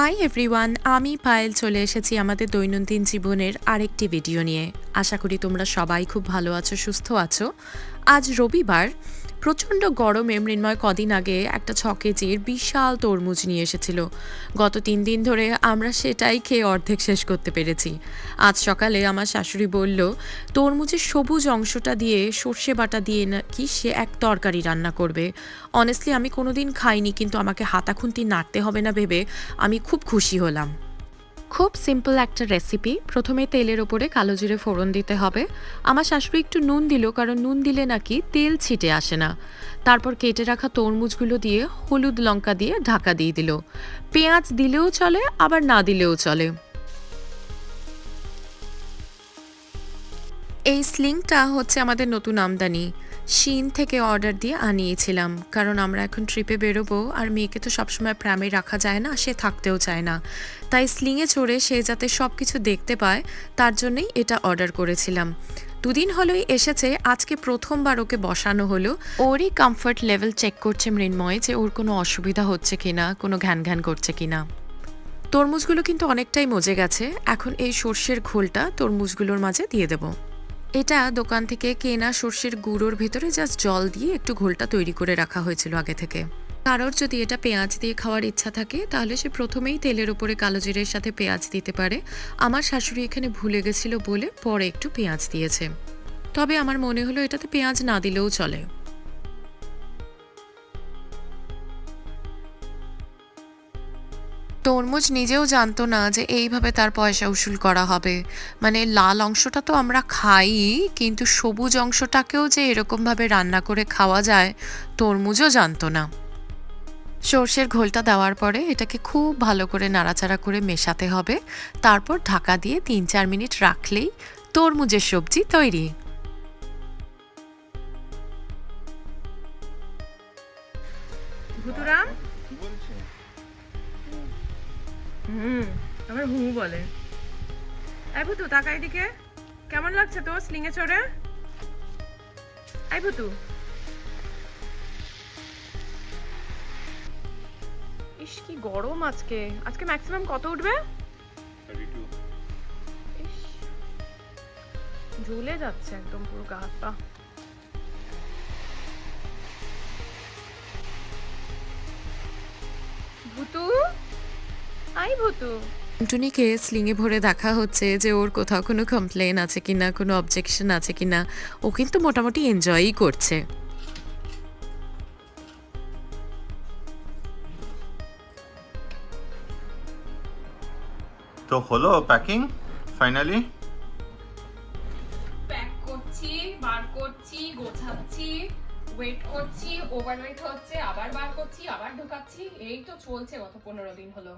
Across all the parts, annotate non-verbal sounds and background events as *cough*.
Hi everyone আমি পায়েল চলে এসেছি আমাদের দৈনন্দিন জীবনের আরেকটি ভিডিও নিয়ে। আশা করি তোমরা সবাই খুব ভালো আছো, সুস্থ আছো। আজ রবিবার প্রচণ্ড গরমে মৃন্ময় কদিন আগে একটা ছ কেজির বিশাল তরমুজ নিয়ে এসেছিল। গত তিন দিন ধরে আমরা সেটাই খেয়ে অর্ধেক শেষ করতে পেরেছি। আজ সকালে আমার শাশুড়ি বলল, তরমুজের সবুজ অংশটা দিয়ে সর্ষে বাটা দিয়ে নাকি সে এক তরকারি রান্না করবে। অনেস্টলি আমি কোনোদিন খাইনি, কিন্তু আমাকে হাতাখুন্তি নাড়তে হবে না ভেবে আমি খুব খুশি হলাম। খুব সিম্পল একটা রেসিপি প্রথমে তেলের ওপরে কালো জিরে ফোড়ন দিতে হবে। আমার শাশুড়ি একটু নুন দিল, কারণ নুন দিলে নাকি তেল ছিটে আসে না। তারপর কেটে রাখা তরমুজগুলো দিয়ে হলুদ লঙ্কা দিয়ে ঢাকা দিয়ে দিল। পেঁয়াজ দিলেও চলে, আবার না দিলেও চলে। এই স্লিংটা হচ্ছে আমাদের নতুন আমদানি। শিন থেকে অর্ডার দিয়ে আনিয়েছিলাম। কারণ আমরা এখন ট্রিপে বেরোবো আর মেয়েকে তো সবসময় প্রামে রাখা যায় না, সে থাকতেও চায় না। তাই স্লিংয়ে চড়ে সে যাতে সব কিছু দেখতে পায়, তার জন্যই এটা অর্ডার করেছিলাম। দুদিন হলোই এসেছে, আজকে প্রথমবার ওকে বসানো হলো। ওরই কমফর্ট লেভেল চেক করছে মৃন্ময় যে ওর কোনো অসুবিধা হচ্ছে কিনা, কোনো ঘ্যান ঘ্যান করছে কিনা। তরমুজগুলো কিন্তু অনেকটাই মজে গেছে। এখন এই সর্ষের ঘোলটা তরমুজগুলোর মাঝে দিয়ে দেবো। এটা দোকান থেকে কেনা সর্ষের গুঁড়োর ভেতরে জাস্ট জল দিয়ে একটু ঘোলটা তৈরি করে রাখা হয়েছিল আগে থেকে। কারোর যদি এটা পেঁয়াজ দিয়ে খাওয়ার ইচ্ছা থাকে, তাহলে সে প্রথমেই তেলের উপরে কালো জিরের সাথে পেঁয়াজ দিতে পারে। আমার শাশুড়ি এখানে ভুলে গেছিল বলে পরে একটু পেঁয়াজ দিয়েছে। তবে আমার মনে হলো এটাতে পেঁয়াজ না দিলেও চলে। তরমুজ নিজেও জানতো না যে এইভাবে তার পয়সা উসুল করা হবে। মানে লাল অংশটা তো আমরা খাই কিন্তু সবুজ অংশটাকেও যে এরকমভাবে রান্না করে খাওয়া যায় তরমুজও জানতো না। সর্ষের ঘোলটা দেওয়ার পরে এটাকে খুব ভালো করে নাড়াচাড়া করে মেশাতে হবে। তারপর ঢাকা দিয়ে তিন চার মিনিট রাখলেই তরমুজের সবজি তৈরি। হুম হু বলে। এই ভুতু তাকা এদিকে। কেমন লাগছে তোর স্লিং এ চড়ে? এই ভুতু। ইস কি গরম আজকে। আজকে ম্যাক্সিমাম কত উঠবে? ঝুলে যাচ্ছে একদম পুরো গা হাত পা। আই ভুতু। টুনিকে স্লিংয়ে ভরে দেখা হচ্ছে যে ওর কোথাও কোনো কমপ্লেন আছে কিনা কোনো অবজেকশন আছে কিনা ও কিন্তু মোটামুটি এনজয়ই করছে। তো হলো প্যাকিং ফাইনালি প্যাক করছি বার করছি গোছাচ্ছি ওয়েট করছি ওভারওয়েট হচ্ছে আবার বার করছি আবার ঢোকাচ্ছি এই তো চলছে গত পনেরো দিন হলো।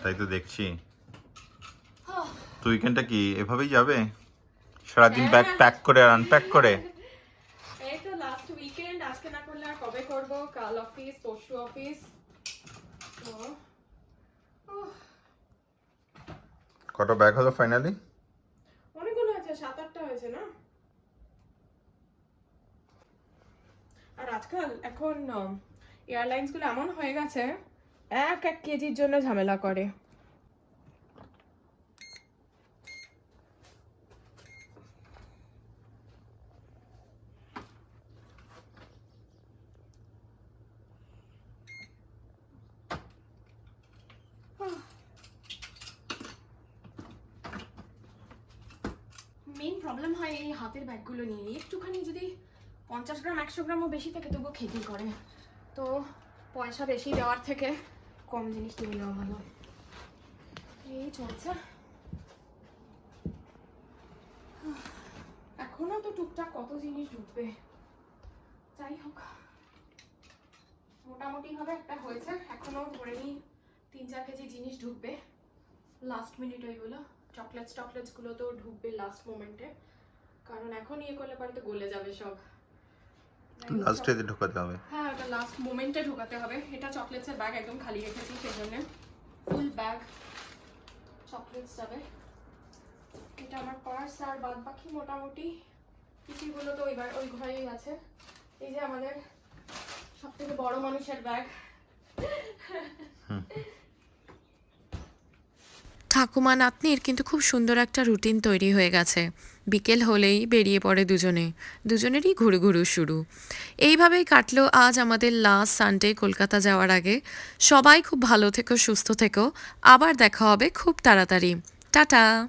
তাই তো দেখছি। তো উইকেন্ডটা কি? এভাবেই যাবে? সারাদিন ব্যাগ প্যাক করে আর আনপ্যাক করে? *laughs* এই তো লাস্ট উইকেন্ড আজকে না করলে আর কবে করব? কাল অফিস পরশু অফিস তো উহ, ব্যাগ হলো ফাইনালি অনেকগুলো হয়েছে সাত আটটা হয়েছে না? আর আজকাল এখন এয়ারলাইন্সগুলো এমন হয়ে গেছে এক এক কেজির জন্য ঝামেলা করে। মেইন প্রবলেম হয় এই হাতের ব্যাগগুলো নিয়ে। একটুখানি যদি পঞ্চাশ গ্রাম, একশো গ্রামও বেশি থাকে, তবুও খেতে করে। তো পয়সা বেশি দেওয়ার থেকে কম জিনিস কিনে নেওয়া ভালো। এই চলছে। এখনও তো টুকটাক কত জিনিস ঢুকবে। যাই হোক। মোটামুটি ভাবে একটা হয়েছে। এখনও ধরে নিই তিন চার কেজি জিনিস ঢুকবে। লাস্ট মিনিট ওইগুলো। চকলেটস টকলেটসগুলো তো ঢুকবে লাস্ট মোমেন্টে কারণ এখন ইয়ে করলে পরে তো গলে যাবে সব। লাস্টে ঢোকাতে হবে। হ্যাঁ ওটা লাস্ট মোমেন্টে ঢোকাতে হবে। এটা চকলেটসের ব্যাগ একদম খালি রেখেছি সেই জন্য ফুল ব্যাগ চকলেটস যাবে। এটা আমার পার্স আর বাদ বাকি মোটামুটি কিছুগুলো তো ওইবার ওই ঘরেই আছে। এই যে আমাদের সব থেকে বড় মানুষের ব্যাগ ঠাকুমা নাতনির কিন্তু খুব সুন্দর একটা রুটিন তৈরি হয়ে গেছে। বিকেল হলেই বেরিয়ে পড়ে দুজনে। দুজনেরই ঘুরু ঘুরু শুরু। এইভাবেই কাটল আজ আমাদের লাস্ট সানডে কলকাতা যাওয়ার আগে। সবাই খুব ভালো থেকো, সুস্থ থেকো। আবার দেখা হবে খুব তাড়াতাড়ি। টাটা!